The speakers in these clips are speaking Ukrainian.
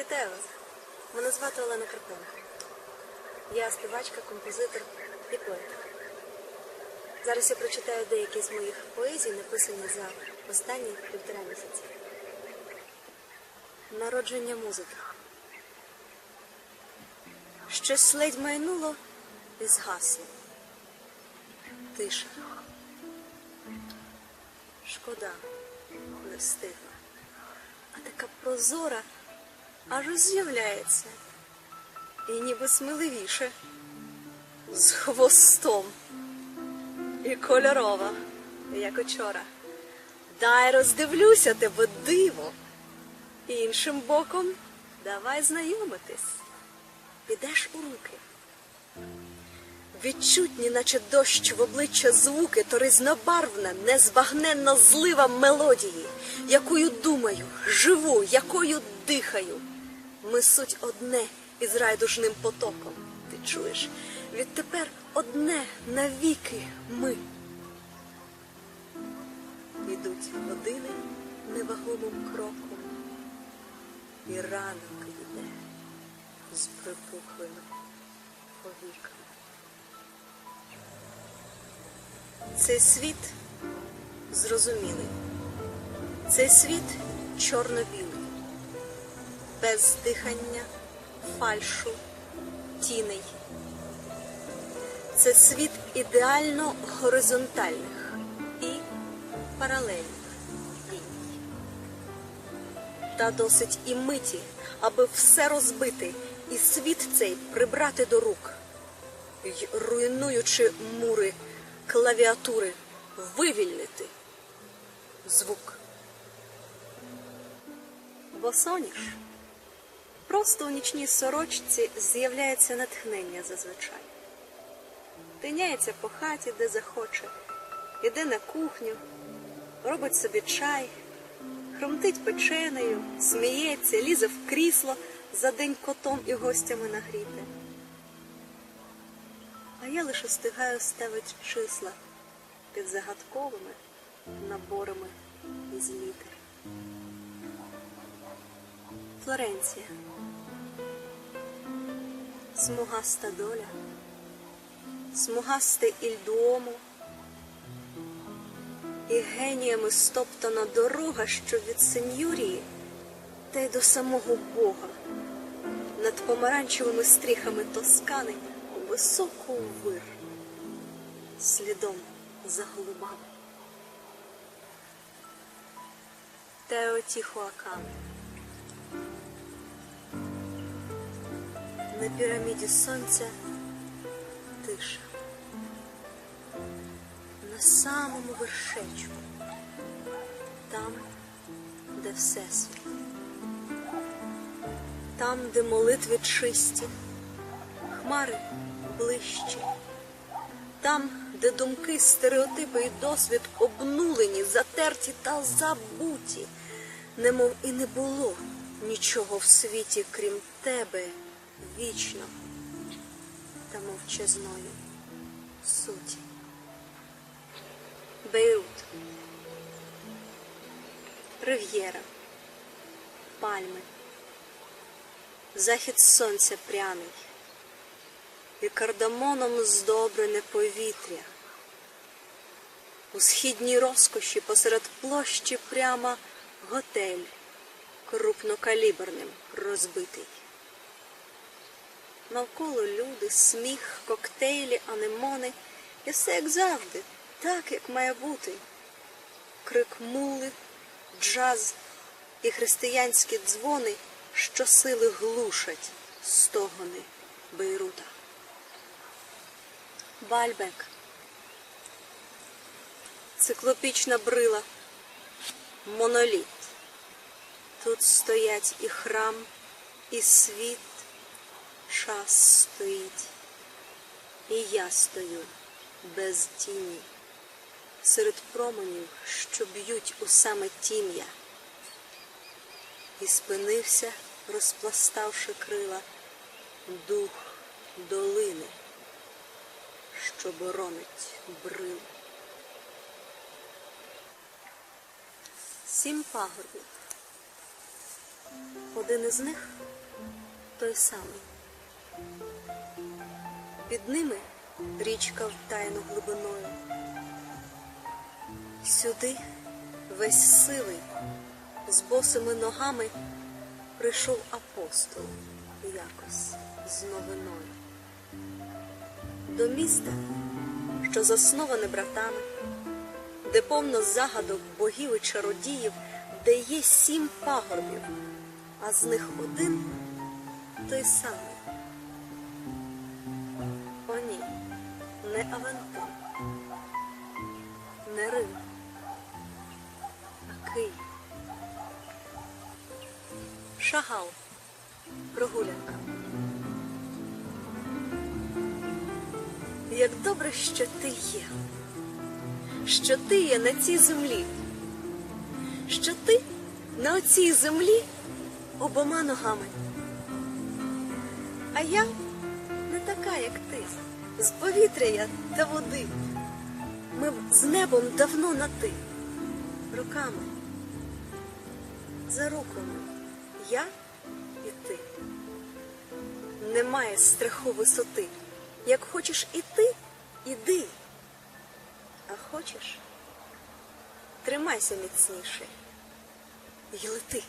Вітаю вас! Мене звати Олена Карпенко. Я співачка, композитор і поет. Зараз я прочитаю деякі з моїх поезій, написані за останні півтора місяці. Народження музики. Щось ледь майнуло і згасло. Тиша. Шкода, не встигла. А така прозора аж з'являється. І ніби сміливіше, з хвостом. І кольорова, як учора. Дай роздивлюся тебе диво. Іншим боком давай знайомитись. Підеш у руки. Відчутні, наче дощ в обличчя звуки, то різнобарвна, незбагненна злива мелодії, якою думаю, живу, якою дихаю. Ми суть одне із райдужним потоком. Ти чуєш? Відтепер одне навіки ми. Ідуть години невагомим кроком, і ранок йде з припухлими повіками. Цей світ зрозумілий. Цей світ чорно-білий, без дихання, фальшу, тіней. Це світ ідеально горизонтальних і паралельних ліній. Та досить і миті, аби все розбити, і світ цей прибрати до рук, й руйнуючи мури клавіатури, вивільнити звук. Босоніж просто у нічній сорочці з'являється натхнення зазвичай. Тиняється по хаті, де захоче, іде на кухню, робить собі чай, хромтить печенею, сміється, лізе в крісло за день котом і гостями нагріти. А я лише встигаю ставити числа під загадковими наборами із літер. Флоренція. Смугаста доля, смугасте ільдуомо, і геніями стоптана дорога, що від сеньорії та й до самого Бога над помаранчевими стріхами тоскани у високу вир, слідом за голубами. Теотіхуакан. На піраміді сонця тиша. На самому вершечку, там, де всесвіт, там, де молитви чисті, хмари ближчі, там, де думки, стереотипи і досвід обнулені, затерті та забуті, немов і не було нічого в світі, крім тебе, вічно та мовчазною суті. Бейрут, Рив'єра, Пальми, захід сонця пряний і кардамоном здобрене повітря. У східній розкоші посеред площі прямо готель крупнокаліберним розбитий. Навколо люди, сміх, коктейлі, анемони, і все як завжди, так, як має бути. Крик мули, джаз і християнські дзвони, що сили глушать стогони Бейрута. Бальбек. Циклопічна брила. Моноліт. Тут стоять і храм, і світ, час стоїть. І я стою без тіні, серед променів, що б'ють у саме тім'я. І спинився, розпластавши крила, дух долини що боронить брил. Сім пагорбів. Один із них той самий. Під ними річка втаяну глибиною. Сюди весь сивий, з босими ногами прийшов апостол якось з новиною. До міста, що засноване братами, де повно загадок богів і чародіїв, де є сім пагорбів, а з них один той самий. Не не Рим, а Київ. Шагал, прогулянка. Як добре, що ти є, що ти є на цій землі, що ти на оцій землі обома ногами. А я не така, як ти, з повітря та води. Ми з небом давно на ти, руками, за руками, я і ти. Немає страху висоти. Як хочеш іти, іди. А хочеш, тримайся міцніше і лети.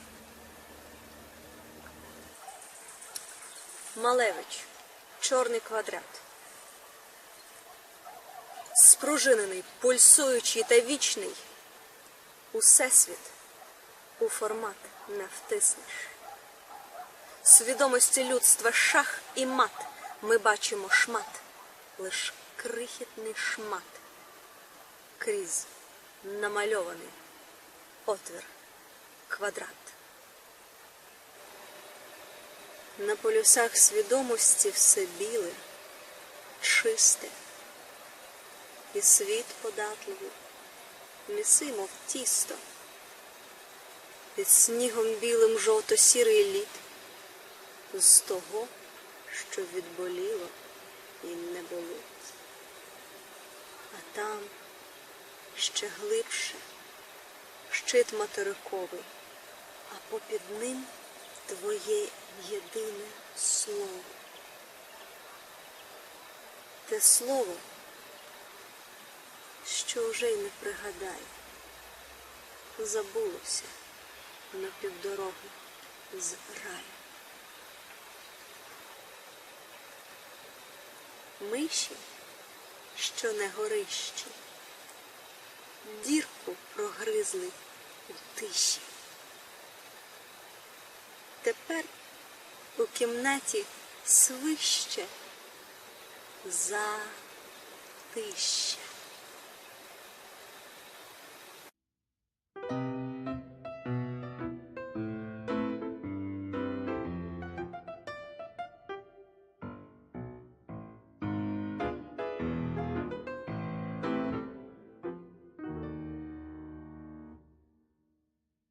Малевич, чорний квадрат. Спружинений, пульсуючий та вічний. Усесвіт у формат не втиснеш. Свідомості людства шах і мат. Ми бачимо шмат, лиш крихітний шмат. Крізь намальований отвір квадрат. На полюсах свідомості все біле, чисте, і світ податливий, ліси, мов тісто, під снігом білим жовто-сірий лід, з того, що відболіло і не болить. А там ще глибше щит материковий, а попід ним твоє єдине слово. Те слово, що вже й не пригадаю, забулося на півдороги з раю. Миші, що не горищі, дірку прогризли у тиші. Тепер у кімнаті свище затище.